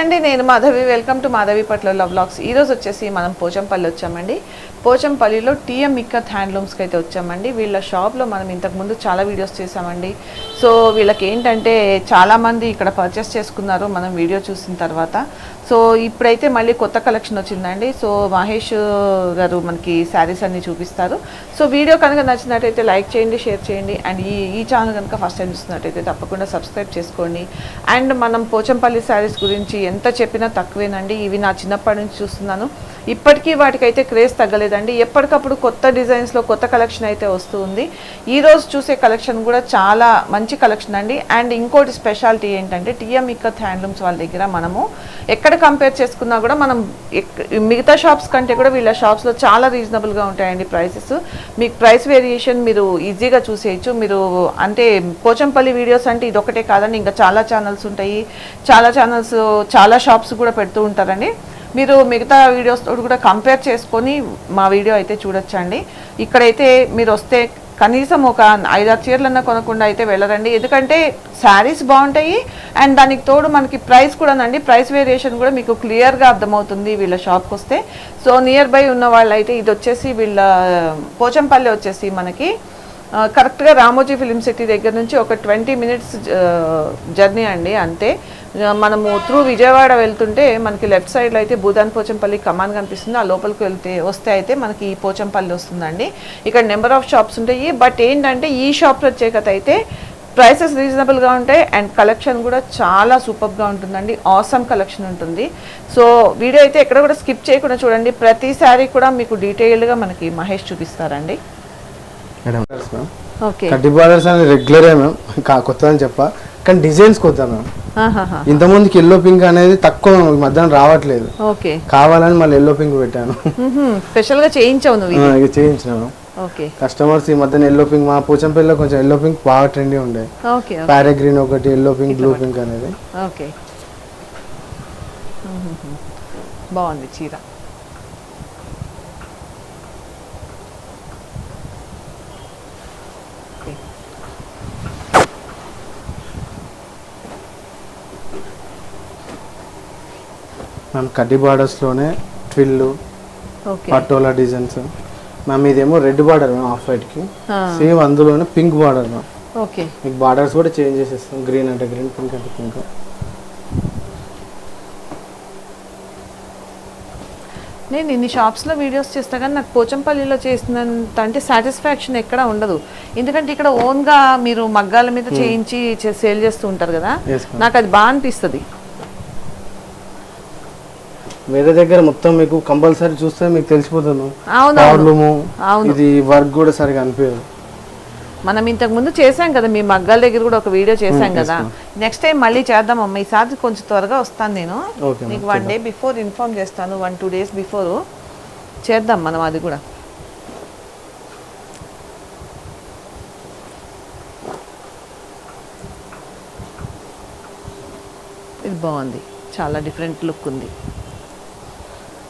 అండి నేను Madhavi. Welcome to Madhavi పట్ల లవ్ ఈ రోజు వచ్చేసి మనం పోచంపల్లి వచ్చామండి. పోచంపల్లిలో టీఎం ఇక్కత్ హ్యాండ్లూమ్స్కి అయితే వచ్చామండి. వీళ్ళ షాప్లో మనం ఇంతకుముందు చాలా వీడియోస్ చేసామండి సో వీళ్ళకి ఏంటంటే చాలామంది ఇక్కడ పర్చేస్ చేసుకున్నారు. మనం వీడియో చూసిన తర్వాత సో ఇప్పుడైతే మళ్ళీ కొత్త కలెక్షన్ వచ్చిందండి. సో మహేష్ గారు మనకి శారీస్ అన్ని చూపిస్తారు. సో వీడియో కనుక నచ్చినట్టయితే లైక్ చేయండి షేర్ చేయండి. అండ్ ఈ ఈ ఛానల్ కనుక ఫస్ట్ టైం చూస్తున్నట్టయితే తప్పకుండా సబ్స్క్రైబ్ చేసుకోండి. అండ్ మనం పోచంపల్లి శారీస్ గురించి ఎంత చెప్పినా తక్కువేనండి. ఇవి నా చిన్నప్పటి నుంచి చూస్తున్నాను. ఇప్పటికీ వాటికైతే క్రేజ్ తగ్గలేదండి. ఎప్పటికప్పుడు కొత్త డిజైన్స్లో కొత్త కలెక్షన్ అయితే వస్తూ ఉంది. ఈ రోజు చూసే కలెక్షన్ కూడా చాలా మంచి కలెక్షన్ అండి. అండ్ ఇంకోటి స్పెషాలిటీ ఏంటంటే టీఎం ఇక్కత్ హ్యాండ్లూమ్స్ వాళ్ళ దగ్గర మనము ఎక్కడ కంపేర్ చేసుకున్నా కూడా మనం ఎక్- మిగతా షాప్స్ కంటే కూడా వీళ్ళ షాప్స్లో చాలా రీజనబుల్గా ఉంటాయండి ప్రైసెస్ మీకు ప్రైస్ వేరియేషన్ మీరు ఈజీగా చూసేయచ్చు. మీరు అంటే పోచంపల్లి వీడియోస్ అంటే ఇది ఒకటే కాదండి ఇంకా చాలా ఛానల్స్ ఉంటాయి. చాలా ఛానల్స్ చాలా షాప్స్ కూడా పెడుతూ ఉంటారండి. మీరు మిగతా వీడియోస్ కూడా కంపేర్ చేసుకొని మా వీడియో అయితే చూడొచ్చండి. ఇక్కడైతే మీరు వస్తే కనీసం ఒక ఐదారు చీరలన్నా కొనకుండా అయితే వెళ్ళరండి. ఎందుకంటే శారీస్ బాగుంటాయి అండ్ దానికి తోడు మనకి ప్రైస్ కూడానండి ప్రైస్ వేరియేషన్ కూడా మీకు క్లియర్గా అర్థమవుతుంది వీళ్ళ షాప్కి వస్తే సో నియర్ బై ఉన్న వాళ్ళు అయితే ఇది వచ్చేసి వీళ్ళ పోచంపల్లి వచ్చేసి మనకి కరెక్ట్గా రామోజీ ఫిలిం సిటీ దగ్గర నుంచి ఒక ట్వంటీ మినిట్స్ జర్నీ అండి. అంతే. మనము త్రూ విజయవాడ వెళ్తుంటే మనకి లెఫ్ట్ సైడ్లో అయితే భూదాన్ పోచంపల్లి కమాన్ కనిపిస్తుంది. ఆ లోపలికి వెళ్తే వస్తే అయితే మనకి ఈ పోచంపల్లి వస్తుందండి. ఇక్కడ నెంబర్ ఆఫ్ షాప్స్ ఉంటాయి. బట్ ఏంటంటే ఈ షాప్ ప్రత్యేకత అయితే ప్రైసెస్ రీజనబుల్గా ఉంటాయి. అండ్ కలెక్షన్ కూడా చాలా సూపర్గా ఉంటుందండి. ఆసమ్ కలెక్షన్ ఉంటుంది. సో వీడియో అయితే ఎక్కడ కూడా స్కిప్ చేయకుండా చూడండి. ప్రతిసారి కూడా మీకు డీటెయిల్డ్గా మనకి మహేష్ చూపిస్తారండి. మేడం. ఓకే. కడ్డీ బార్డర్స్ అనేది రెగ్యులరే మ్యామ్ కా కొత్త అని చెప్ప. కానీ డిజైన్స్ కొత్త మ్యామ్ ఆహాహా. ఇంతకుముందుకి ఎల్లో పింక్ అనేది తక్కువ ఈ మధ్యన రావట్లేదు. ఓకే. కావాలని మళ్ళీ ఎల్లో పింక్ పెట్టాను. మ్మ్హ్మ్. స్పెషల్గా చేయించావు నువ్వు ఆ, ఇది ఇక చేయించిన మ్యామ్ ఓకే. కస్టమర్స్ ఈ మధ్యన ఎల్లో పింక్ మా పూచంపల్లిలో కొంచెం ఎల్లో పింక్ బాగా ట్రెండీ ఉండే. ఓకే ప్యారె గ్రీన్ ఒకటి ఎల్లో పింక్ బ్లూ పింక్ అనేది. ఓకే. మ్మ్హ్మ్. బాగుంది చీర. మ్యామ్ కడ్డీ బార్డర్స్లోనే ట్విల్లు పటోలా డిజైన్స్ మ్యామ్ ఇదేమో రెడ్ బార్డర్ మ్యామ్ ఆఫ్ వైట్కి సేమ్ అందులోనే పింక్ బార్డర్ మ్యామ్. ఓకే. మీకు బార్డర్స్ కూడా చేంజ్ చేసేస్తాం. గ్రీన్ అంటే గ్రీన్ పింక్ అంటే పింక్ నేను ఇన్ని షాప్స్లో వీడియోస్ చేస్తా కానీ నాకు పోచంపల్లిలో చేసినంత అంటే సాటిస్ఫాక్షన్ ఎక్కడ ఉండదు. ఎందుకంటే ఇక్కడ ఓన్గా మీరు మగ్గాల మీద చేయించి సేల్ చేస్తూ ఉంటారు కదా. నాకు అది బాగా అనిపిస్తుంది. వేరే దగ్గర మొత్తం మీకు కంపల్సరీ చూస్తే మీకు తెలిసిపోతుంది అవును. ఇది వర్క్ కూడా సరిగా అనిపించదు. మనం ఇంతకు ముందు చేసాం కదా మీ మగ్గాల దగ్గర కూడా ఒక వీడియో చేసాం yes, కదా. నెక్స్ట్ టైం మళ్ళీ చేద్దాం అమ్మ. ఈసారి కొంచెం త్వరగా వస్తాను నేను. నీకు వన్ డే బిఫోర్ ఇన్ఫార్మ్ చేస్తాను వన్ టూ డేస్ బిఫోర్ చేద్దాం మనం అది కూడా. ఇది బాగుంది. చాలా డిఫరెంట్ లుక్ ఉంది.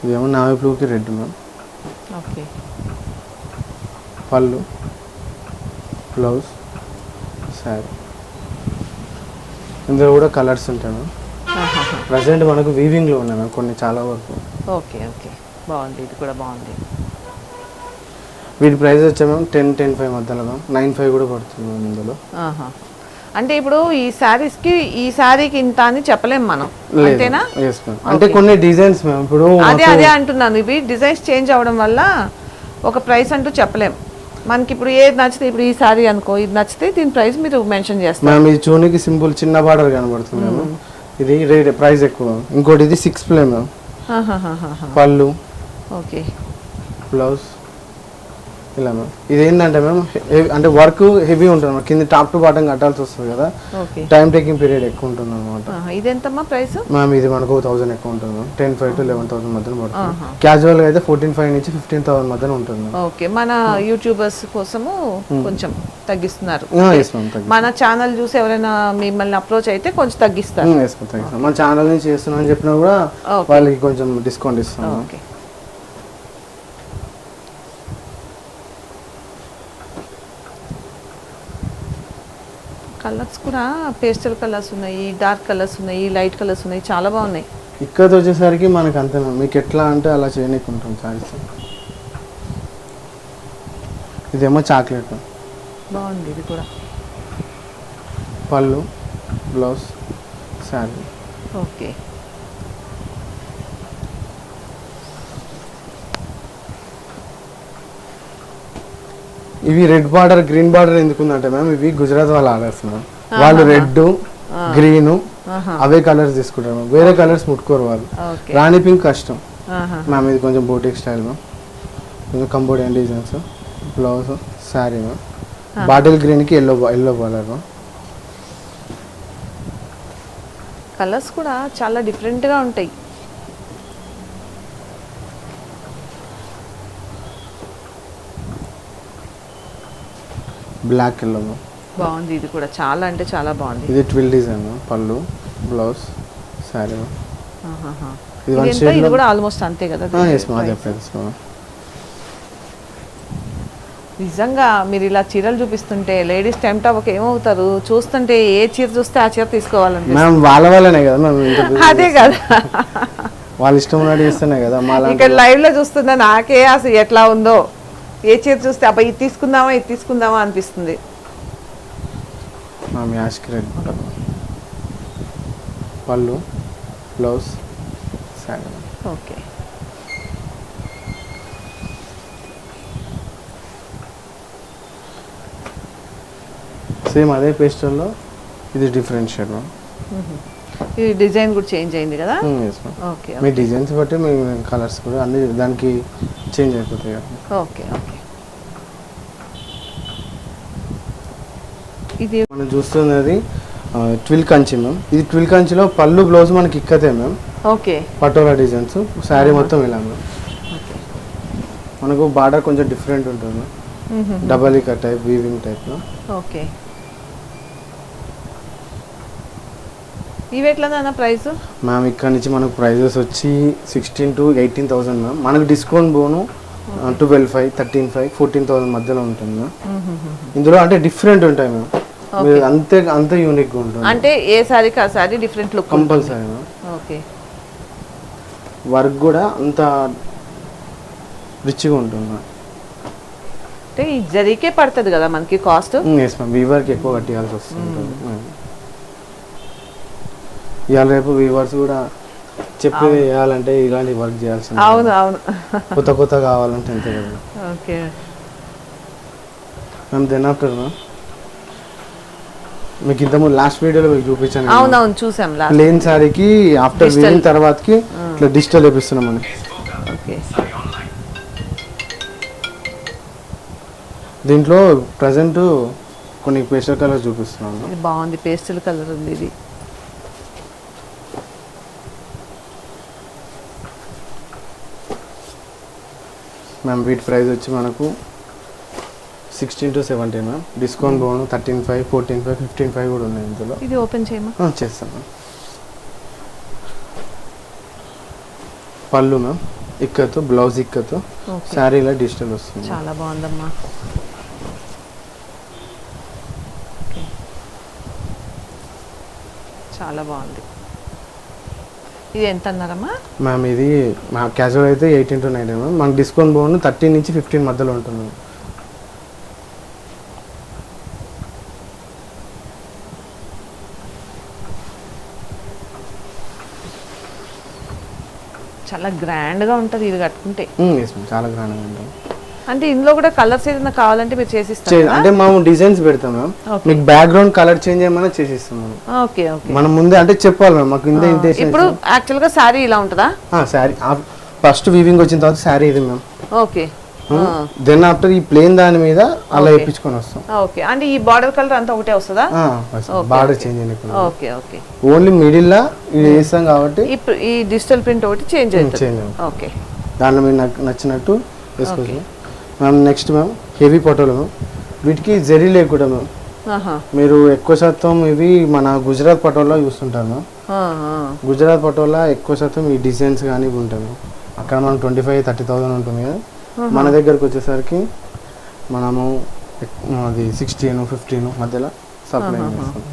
ఇదేమో నావీ బ్లూకి రెడ్ మ్యామ్ ఓకే పళ్ళు. బ్లౌజ్ శారీ ఇందులో కూడా కలర్స్ ఉంటాయి మ్యామ్. ప్రజెంట్ మనకు వీవింగ్లో మ్యామ్ కొన్ని చాలా వరకు. Okay okay. బాగుంది ఇది కూడా బాగుంది. వీటి ప్రైస్ వచ్చా మ్యామ్ టెన్ టెన్ ఫైవ్ మధ్యలో నైన్ ఫైవ్ కూడా పడుతుంది మ్యామ్ ఇందులో. ఆహా. అంటే ఇప్పుడు ఈ శారీస్కి ఈ శారీకి ఇంత అని చెప్పలేం మనం. అంతేనా? అంటే కొన్ని డిజైన్స్ మ్యామ్. ఇప్పుడు అదే అదే అంటున్నాను. ఇవి డిజైన్స్ చేంజ్ అవ్వడం వల్ల ఒక ప్రైస్ అంటూ చెప్పలేం. మనకి ఇప్పుడు ఏది నచ్చితే ఇప్పుడు ఈ శారీ అనుకో ఇది నచ్చితే దీని ప్రైస్ మీరు మెన్షన్ చేస్తారు. మ్యామ్ ఇది చూనికి సింపుల్ చిన్న బార్డర్ కనబడుతుంది మ్యామ్ ఇది రేట్ ప్రైస్ ఎక్కువ. ఇంకోటి ఇది సిక్స్ ప్లే మ్యామ్. పళ్ళు. ఓకే. బ్లౌజ్. ఇలా మ్యామ్ ఇది ఏంటంటే మ్యామ్ అంటే వర్క్ హెవీ ఉంటుంది కింద టాప్ టు బాటం కట్టాల్సి వస్తుంది కదా. టైం టేకింగ్ పీరియడ్ ఎక్కువ ఉంటుంది అనమాట. ఇదెంతమ్మా ప్రైస్? మ్యామ్ ఇది మనకు థౌసండ్ ఎక్కువ ఉంటుంది ten five to eleven thousand మధ్యన పడుతుంది. క్యాజువల్గా అయితే ఫోర్టీన్ ఫైవ్ నుంచి ఫిఫ్టీన్ థౌసండ్ మధ్యన ఉంటుంది ఓకే. మన యూట్యూబర్స్ కోసము కొంచెం తగ్గిస్తున్నారు. మన ఛానల్ చూసి ఎవరైనా మిమ్మల్ని అప్రోచ్ అయితే కొంచెం తగ్గిస్తారు. మన ఛానల్ నుంచి చేస్తున్నాం అని చెప్పినా కూడా. వాళ్ళకి కొంచెం డిస్కౌంట్ ఇస్తాం ఓకే. కలర్స్ కూడా పేస్టల్ కలర్స్ ఉన్నాయి డార్క్ కలర్స్ ఉన్నాయి లైట్ కలర్స్ ఉన్నాయి చాలా బాగున్నాయి. ఇక్కడ వచ్చేసరికి మనకు అంతే మీకు ఎట్లా అంటే అలా చేయనీకి ఉంటుంది సారీస్. ఇదేమో చాక్లెట్. బాగుంది ఇది కూడా. పళ్ళు బ్లౌజ్ శారీ. ఓకే. ఇవి రెడ్ బార్డర్ గ్రీన్ బార్డర్ ఎందుకు ఉందంటే మ్యామ్ ఇవి గుజరాత్ వాళ్ళు ఆర్డర్స్ మ్యామ్. వాళ్ళు రెడ్ గ్రీన్. అవే కలర్స్ తీసుకుంటారు మ్యామ్. వేరే కలర్స్ ముట్టుకోరు వాళ్ళు. రాణి పింక్ కష్టం. మ్యామ్ ఇది కొంచెం బోటిక్ స్టైల్ మ్యామ్. కొంచెం Cambodian designs blouse sari ma'am. Bottle గ్రీన్కి yellow yellow border ma'am. Colours కూడా చాలా డిఫరెంట్గా ఉంటాయి. Black yellow. బాగుంది ఇది కూడా చాలా అంటే చాలా బాగుంది. ఇది ట్విల్ డిజైన్ పళ్ళు బ్లౌజ్ శారీ. ఇది కూడా ఆల్మోస్ట్ అంతే కదా? నిజంగా మీరు ఇలా చీరలు చూపిస్తుంటే లేడీస్ టైం టాప్ ఏమవుతారు? చూస్తుంటే ఏ చీర చూస్తే ఆ చీర తీసుకోవాలంటే వాళ్ళ వల్లనే కదా అదే కదా. వాళ్ళ ఇష్టం ఉన్నట్టు చేస్తేనే కదా ఇక్కడ లైవ్లో చూస్తున్నా నాకే అసలు ఎట్లా ఉందో. ఏ చీర చూస్తే అబ్బాయి ఇది తీసుకుందామా ఇది తీసుకుందామా అనిపిస్తుంది. పళ్ళు బ్లౌజ్ శారీ. ఓకే. సేమ్ అదే పేస్టల్లో ఇది డిఫరెంట్ షేడ్ ఇది డిజైన్ కూడా చేంజ్ అయింది కదా? ఓకే మీ డిజైన్స్ బట్టి మీ కలర్స్ కూడా అన్ని దానికి చేంజ్ అయిపోతాయి. ఓకే ఓకే ఇది మనం చూస్తున్నది ట్విల్ కంచి మ్యామ్ ఇది ట్విల్ కంచిలో పళ్ళు బ్లౌజ్ మనకి ఇక్కతే ma'am okay patola designs. Sari మొత్తం ఇలా మ్యామ్ ఓకే మనకు బార్డర్ కొంచెం డిఫరెంట్ ఉంటుంది మ్యామ్ డబల్ ఇక టైప్ వీవింగ్ టైప్ ఓకే ఇవి ఎట్లా నాన్న ప్రైస్ మ్యామ్ ఇక్కడ నుంచి మనకు ప్రైజెస్ వచ్చి sixteen to eighteen thousand ma'am మనకు డిస్కౌంట్ పోను twelve five thirteen five fourteen thousand మధ్యలో ఉంటుంది మ్యామ్ ఇందులో అంటే డిఫరెంట్ ఉంటాయి మ్యామ్ అంతే అంత యూనిక్గా ఉంటుంది. అంటే ఏ సారీకి ఆ sari different look compulsory ma'am okay. Work కూడా అంత రిచ్గా ఉంటుంది మ్యామ్ అంటే ఈ జరికే పడుతుంది కదా మనకి కాస్ట్ ఎస్ మ్యామ్ వీవర్కి ఎక్కువ కట్టియాల్సి వస్తుంది ఇవాళ రేపు వీవర్స్ కూడా చెప్పేది వేయాలంటే ఇలాంటి వర్క్ చేయాల్సింది అవును అవును. కొత్త కొత్త కావాలంటే అంతే కదా. Okay. Ma'am then after ma'am? మీకు ఇంతకుముందు లాస్ట్ వీడియోలో మీకు చూపించాను. అవును అవును చూసాం లాస్ట్ ప్లేన్ శారీకి ఆఫ్టర్. వీవింగ్ తర్వాతకి ఇట్లా డిజిటల్ వేపిస్తున్నాం మనం. ఓకే. దీంట్లో ప్రజెంట్ కొన్ని పేస్టల్ కలర్ చూపిస్తున్నాను. బాగుంది పేస్టల్ కలర్ ఉంది ఇది. మ్యామ్ వీటి ప్రైస్ వచ్చి మనకు sixteen to seventeen ma'am discount bone thirteen five fourteen five fifteen five కూడా ఉన్నాయి ఇందులో. ఇది ఓపెన్ చేయమా? చేస్తాం మ్యామ్ పళ్ళు మ్యామ్ ఇక్కతో బ్లౌజ్ ఇక్కతో శారీలో డిజిటల్ వస్తుంది చాలా బాగుందమ్మా. చాలా బాగుంది. ఇది ఎంత అన్నారమ్మా? మ్యామ్ ఇది మా క్యాజువల్ అయితే ఎయిటీన్ టు నైన్ మ్యామ్. మనకి డిస్కౌంట్ బోన్ థర్టీన్ నుంచి ఫిఫ్టీన్ మధ్యలో ఉంటుంది. చాలా గ్రాండ్గా ఉంటుంది ఇది కట్టుకుంటే. చాలా గ్రాండ్గా ఉంటుంది. అంటే ఇందులో కూడా కలర్స్ ఏదైనా కావాలంటే మీరు చేసిస్తారు? చే- కదా? అంటే మేము డిజైన్స్ పెడతాం మ్యామ్. మీకు బ్యాక్గ్రౌండ్ కలర్ చేంజ్ చేయమన్నా చేసిస్తాం మనం ఓకే ఓకే. మనం ముందే అంటే చెప్పాలి మ్యామ్ మాకు ఇంత ఇంటెన్షన్ ఇప్పుడు యాక్చువల్గా శారీ ఇలా ఉంటుందా? శారీ ఫస్ట్ వీవింగ్ వచ్చిన తర్వాత శారీ ఇది మ్యామ్. ఓకే. దెన్ ఆఫ్టర్ ఈ ప్లేన్ దాని మీద అలా వేయించుకొని వస్తాం. ఓకే. అంటే ఈ బార్డర్ కలర్ అంతా ఒకటే వస్తుందా? బార్డర్. చేంజ్ అయినప్పుడు ఓకే. ఓకే ఓన్లీ మిడిల్ లా ఇది వేస్తాం కాబట్టి ఈ డిజిటల్ ప్రింట్ ఒకటి చేంజ్ అవుతుంది. Change okay. దాంట్లో మీరు నచ్చినట్టు వేసుకోవచ్చు. Ma'am next ma'am heavy ma'am వీటికి జరీ లేకుండా మ్యామ్ మీరు ఎక్కువ శాతం ఇవి మన గుజరాత్ పటోలా చూస్తుంటారు మ్యామ్. గుజరాత్ పటోలా ఎక్కువ శాతం ఈ డిజైన్స్ కానీ ఇవి ఉంటాయి మ్యామ్. అక్కడ మనం ట్వంటీ ఫైవ్ థర్టీ థౌసండ్ ఉంటుంది కదా మన దగ్గరకు వచ్చేసరికి మనము అది సిక్స్టీన్ ఫిఫ్టీన్ మధ్యలో సప్లై చేస్తాం.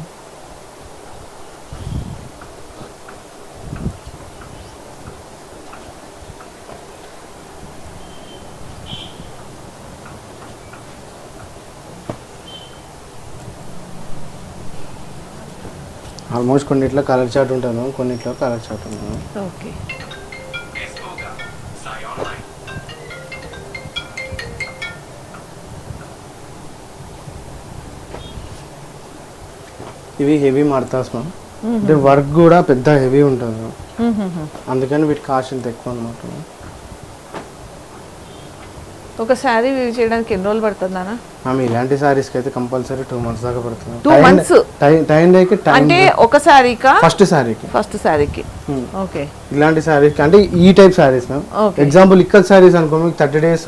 ఆల్మోస్ట్ కొన్నిట్లో కలర్ చార్ట్ ఉంటుంది కొన్నిట్లో కలర్ చార్ట్ ఉంటుంది ఓకే. ఇవి హెవీ మడతాస్ మ్యామ్. అంటే వర్క్ కూడా పెద్ద హెవీ ఉంటుంది. మ్యామ్. అందుకని వీటి కాస్ట్ ఇంత ఎక్కువ అనమాట ఒక శారీ వీవ్ చేయడానికి ఎన్ని రోజులు పడుతుందానా మ్యామ్ ఇలాంటి సారీస్కి అయితే కంపల్సరీ టూ మంత్స్ దాకా పడుతుంది. Two months? టైం డేకి టైం అంటే ఒక శారీకా? ఫస్ట్ సారీకి ఫస్ట్ శారీకి. ఓకే. ఇలాంటి సారీస్ అంటే ఈ టైప్ సారీస్ మ్యామ్. ఎగ్జాంపుల్ ఇక్కడ సారీస్ అనుకో మీకు థర్టీ డేస్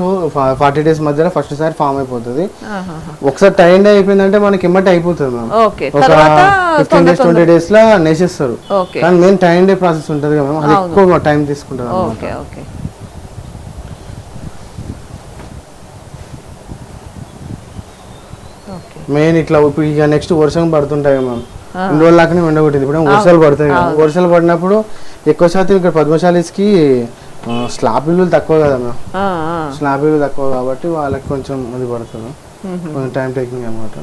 ఫార్టీ డేస్ మధ్యలో ఫస్ట్ సారీ ఫామ్ అయిపోతుంది. ఒకసారి టైం డే అయిపోయిందంటే మనకి ఎమ్మటి అయిపోతుంది మ్యామ్. ఓకే. ఒక తర్వాత ఫిఫ్టీన్ డేస్ ట్వంటీ డేస్ లా నేసేస్తారు. ఓకే. కానీ మెయిన్ టైం డే ప్రాసెస్ ఉంటుంది కదా మ్యామ్. అది. ఎక్కువ టైం తీసుకుంటుంది ఓకే ఓకే ఓకే మెయిన్ ఇట్లా ఇప్పుడు ఇక నెక్స్ట్ వర్షం పడుతుంటాయి మ్యామ్. రెండు రోజుల దాకానే ఉండగొట్టింది ఇప్పుడు వర్షాలు పడతాయి వర్షాలు పడినప్పుడు ఎక్కువ శాతం ఇక్కడ పద్మశాలీస్కి స్లాబ్ ఇల్లు తక్కువ కదా మ్యామ్. స్లాబ్ ఇల్లు తక్కువ కాబట్టి వాళ్ళకి కొంచెం అది పడుతుంది. కొంచెం టైం టేకింగ్ అనమాట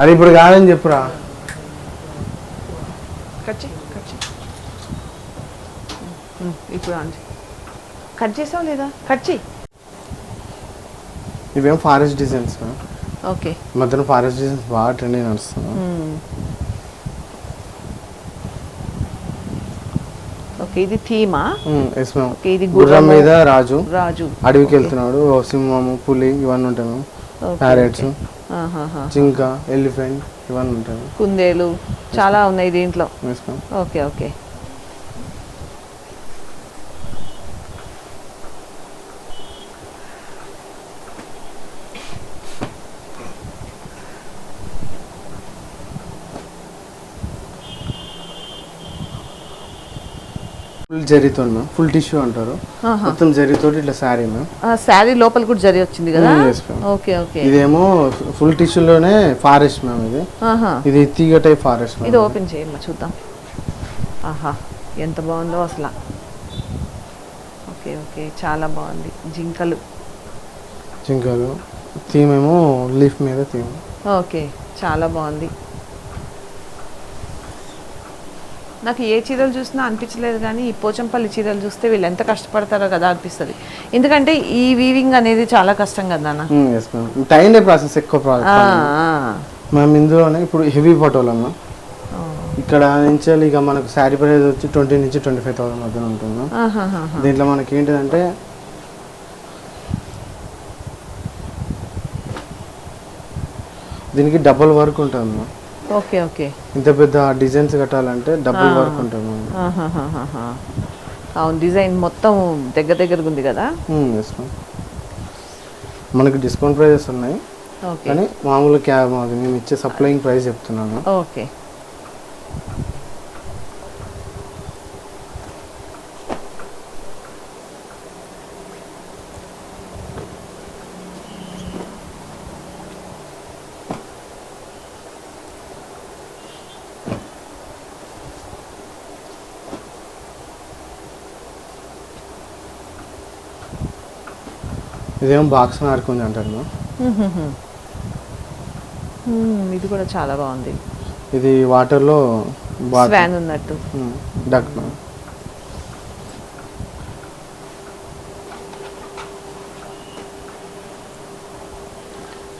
అది ఇప్పుడు కాదని చెప్పురా. కట్ చేయి కట్ చేయి. ఇప్పుడు చేయి. కట్ చేసావు లేదా? కట్ చేయి. ఇవేం ఫారెస్ట్ డిజైన్స్ ఓకే. ఈ మధ్యన ఫారెస్ట్ డిజైన్స్ బాగా ట్రెండింగ్ నడుస్తుంది మ్మ్. ఓకే ఇది థీమా? ఎస్ మ్యామ్ ఇది గుర్రం మీద రాజు. రాజు. అడవికి వెళ్తున్నాడు సింహము పులి ఇవన్నీ ఉంటాయి మ్యామ్ ప్యారెట్స్. జింక ఎలిఫెంట్ ఇవన్నీ ఉంటాయి. కుందేలు చాలా ఉన్నాయి దీంట్లో. Okay okay. ఫుల్ జరీతో మ్యామ్. ఫుల్ టిష్యూ అంటారు. మొత్తం జరీతో ఇట్లా శారీ మ్యామ్. శారీ లోపల కూడా జరి వచ్చింది కదా. Okay okay. ఇదేమో ఫుల్ టిష్యూలోనే ఫారెస్ట్ మ్యామ్ ఇది. ఇది తీగ టైప్ ఫారెస్ట్ ఇది ఓపెన్ చేయమ్మా చూద్దాం. ఆహా ఎంత బాగుందో అసలు. ఓకే ఓకే చాలా బాగుంది. జింకలు. జింకలు. థీమ్ ఏమో లీఫ్ మీద థీమ్. ఓకే చాలా బాగుంది. నాకు ఏ చీరలు చూసినా అనిపించలేదు కానీ ఈ పోచంపల్లి చీరలు చూస్తే వీళ్ళు ఎంత కష్టపడతారో కదా అనిపిస్తుంది ఎందుకంటే ఈ వీవింగ్ అనేది చాలా కష్టం కదా టైం ప్రాసెస్ ఎక్కువ. మ్యామ్ ఇందులోనే ఇప్పుడు హెవీ ఫోటోలు అమ్మ. ఇక్కడ నుంచి ఇక మనకు శారీ ప్రైస్ వచ్చి ట్వంటీ నుంచి ట్వంటీ ఫైవ్ థౌసండ్ మధ్యన ఉంటుంది. దీంట్లో మనకి ఏంటిదంటే దీనికి డబుల్ వర్క్ ఉంటుంది. Okay okay. ఇంత పెద్ద డిజైన్స్ కట్టాలంటే డబుల్ వర్క్ ఉంటుంది. అవును డిజైన్ మొత్తం దగ్గర దగ్గరగా ఉంది కదా? మనకి డిస్కౌంట్ ప్రైజెస్ ఉన్నాయి. ఓకే. కానీ మామూలు క్యాబ్ మాది మేము ఇచ్చే సప్లయింగ్ ప్రైస్ చెప్తున్నాను. ఓకే. ఇదేమో బాక్స్ ఆడుకుంది. మ్మ్, ఇది కూడా చాలా బాగుంది. ఇది వాటర్లో స్వాన్ ఉన్నట్టు. డక్.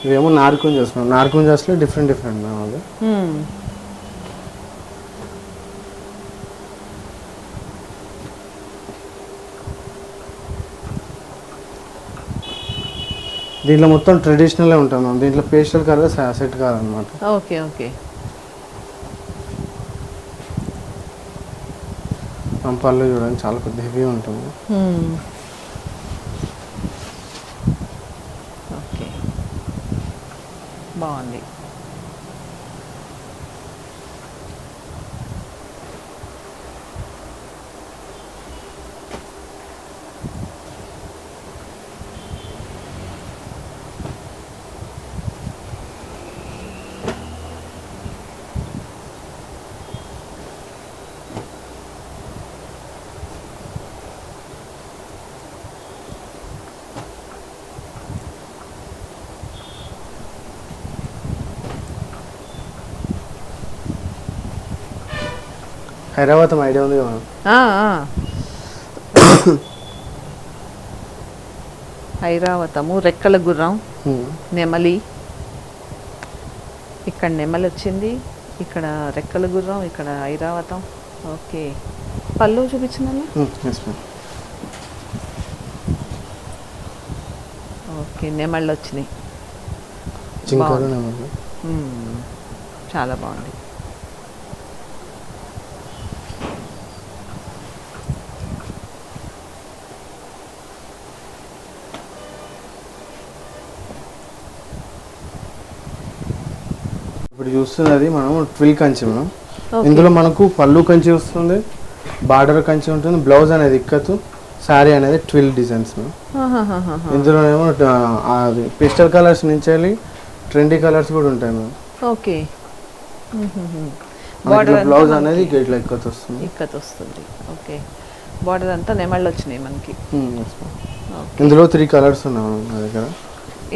ఇవేమో నార్కుంజాస్ నార్కుంజాస్లో డిఫరెంట్ డిఫరెంట్ మ్యామ్ దీంట్లో మొత్తం ట్రెడిషనల్ ఉంటుంది మ్యామ్ దీంట్లో పేస్టల్ కలర్ సెట్ కాదనమాట ఓకే ఓకే. పళ్ళు చూడండి చాలా పెద్ద హెవీ ఉంటుంది. బాగుంది. హైదరాబాద్ ఐడియా ఉంది కదా. ఐరావతము రెక్కల గుర్రం. నెమలి. ఇక్కడ నెమలి వచ్చింది ఇక్కడ రెక్కల గుర్రం ఇక్కడ ఐరావతం ఓకే. పళ్ళు మ్యామ్ ఓకే నెమళ్ళు వచ్చినాయి. చాలా బాగుంది. ఇప్పుడు చూస్తున్నది మనం ట్విల్ కంచి మనం. ఇందులో మనకు పళ్ళు కంచి వస్తుంది బార్డర్ కంచి ఉంటుంది బ్లౌజ్ అనేది ఇక్కతు శారీ అనేది ట్విల్ డిజైన్స్ మ్యామ్ ఆహాహాహాహా. ఇందులో ఏమో ఆ, అది పేస్టల్ కలర్స్ నుంచి ట్రెండీ కలర్స్ కూడా ఉంటాయి మ్యామ్ ఓకే. బ్లౌజ్ అనేది ఇట్లా ఇక్కత్ వస్తుంది. ఇక్కత్ వస్తుంది ఓకే. బార్డర్ అంతా నెమళ్ళు వచ్చినాయి మనకి. ఇందులో త్రీ కలర్స్ ఉన్నాయి మ్యామ్ నా దగ్గర.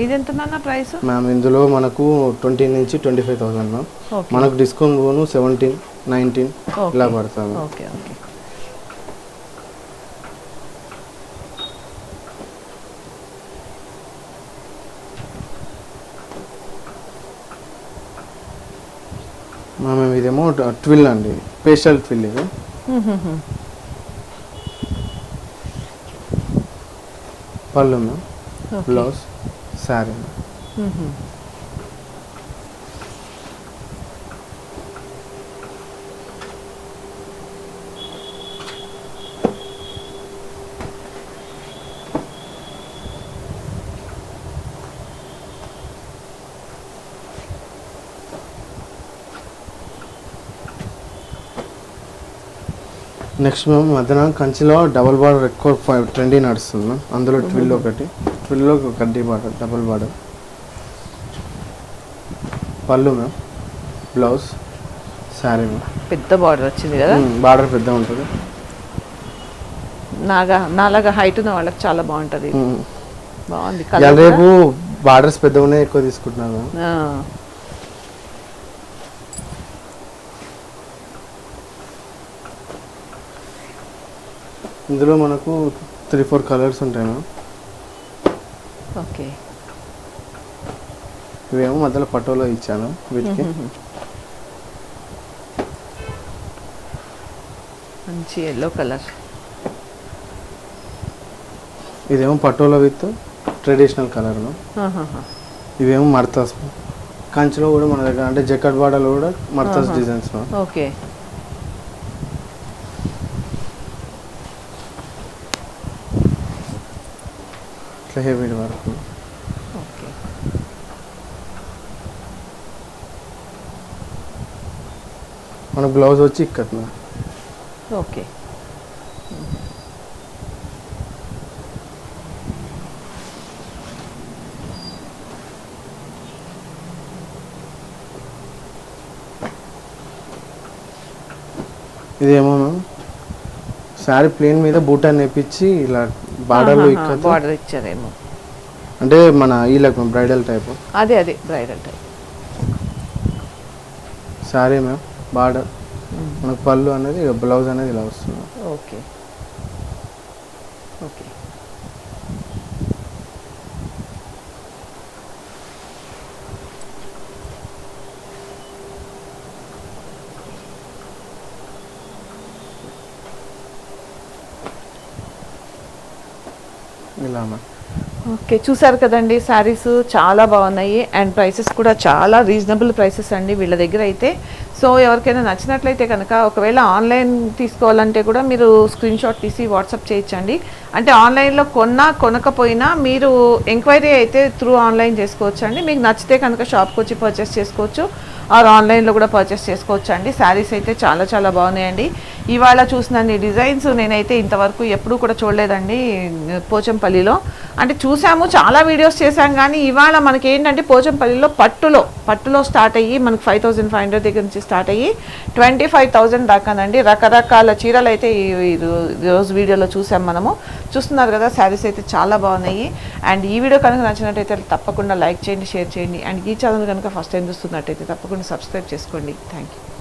ఇది ఎంత నాన్న ప్రైస్? మ్యామ్ ఇందులో మనకు ట్వంటీ నుంచి ట్వంటీ ఫైవ్ థౌసండ్ మ్యామ్. మనకు డిస్కౌంట్ పోను సెవెంటీన్ నైన్టీన్. ఇలా పడుతుంది ఓకే ఓకే. మ్యామ్ ఇదేమో ట్విల్ అండి. పేస్టల్ ట్విల్ ఇది. పళ్ళు మ్యామ్. బ్లౌజ్. మ్మ్హ్మ్. నెక్స్ట్ మ్యామ్ మధ్యన కంచిలో డబుల్ బార్డర్ ఎక్కువ ఫైవ్ ట్రెండీ నడుస్తుంది మ్యామ్. అందులో ట్విల్ ఒకటి. ట్విల్లో ఒక కడ్డీ బార్డర్ డబుల్ బార్డర్ పళ్ళు మ్యామ్ బ్లౌజ్ శారీ మ్యామ్ పెద్ద బార్డర్ వచ్చింది కదా? బార్డర్ పెద్ద ఉంటుంది. నాగా నాలాగా హైట్ ఉన్న వాళ్ళకి చాలా బాగుంటది. బాగుంది రేపు బార్డర్స్ పెద్ద ఉన్నాయి ఎక్కువ తీసుకుంటున్నారు మ్యామ్ ఇందులో మనకు త్రీ ఫోర్ కలర్స్ ఉంటాయి మ్యామ్ ఓకే. ఇవేమో మధ్యలో పటోలో ఇచ్చాను వీటికి. మంచి ఎల్లో కలర్ ఇదేమో పటోలా విత్ ట్రెడిషనల్ కలర్ ఇవేమో మర్తాస్. కంచిలో కూడా మన దగ్గర అంటే జకెట్ బార్డర్లో కూడా మర్తాస్. Designs okay. ఇట్లా హెవీ వరకు. ఓకే. మన బ్లౌజ్ వచ్చి మ్యామ్ ఓకే. ఇదేమో మ్యామ్. శారీ ప్లేన్ మీద బూటాన్ని నేపించి ఇలా బార్డర్లో బార్డర్ ఇచ్చారేమో. అంటే మన వీళ్ళకి బ్రైడల్ టైప్? అదే అదే bridal type. Sari ma'am border. మనకు పళ్ళు అనేది బ్లౌజ్ అనేది ఇలా వస్తుంది. ఓకే ఇలా మ్యామ్ ఓకే చూసారు కదండి శారీస్ చాలా బాగున్నాయి. అండ్ ప్రైసెస్ కూడా చాలా రీజనబుల్ ప్రైసెస్ అండి. వీళ్ళ దగ్గర అయితే సో ఎవరికైనా నచ్చినట్లయితే కనుక ఒకవేళ ఆన్లైన్ తీసుకోవాలంటే కూడా మీరు స్క్రీన్ షాట్ తీసి వాట్సాప్ చేయించండి. అంటే ఆన్లైన్లో కొన్నా కొనకపోయినా మీరు ఎంక్వైరీ అయితే త్రూ ఆన్లైన్ చేసుకోవచ్చండి. మీకు నచ్చితే కనుక షాప్కి వచ్చి పర్చేస్ చేసుకోవచ్చు. ఆర్ ఆన్లైన్లో కూడా పర్చేస్ చేసుకోవచ్చు అండి శారీస్ అయితే చాలా చాలా బాగున్నాయండి. ఇవాళ చూసిన డిజైన్స్ నేనైతే ఇంతవరకు ఎప్పుడూ కూడా చూడలేదండి పోచంపల్లిలో. అంటే చూసాము చాలా వీడియోస్ చేశాం కానీ ఇవాళ మనకి ఏంటంటే పోచంపల్లిలో పట్టులో పట్టులో స్టార్ట్ అయ్యి మనకి ఫైవ్ థౌజండ్ ఫైవ్ హండ్రెడ్ దగ్గర నుంచి స్టార్ట్ అయ్యి ట్వంటీ ఫైవ్ థౌజండ్ దాకానండి. రకరకాల చీరలు అయితే ఈ రోజు వీడియోలో చూసాం మనము. చూస్తున్నారు కదా శారీస్ అయితే చాలా బాగున్నాయి. అండ్ ఈ వీడియో కనుక నచ్చినట్టయితే తప్పకుండా లైక్ చేయండి షేర్ చేయండి. అండ్ ఈ ఛానల్ కనుక ఫస్ట్ టైం చూస్తున్నట్టయితే తప్పకుండా సబ్స్క్రైబ్ చేసుకోండి. Thank you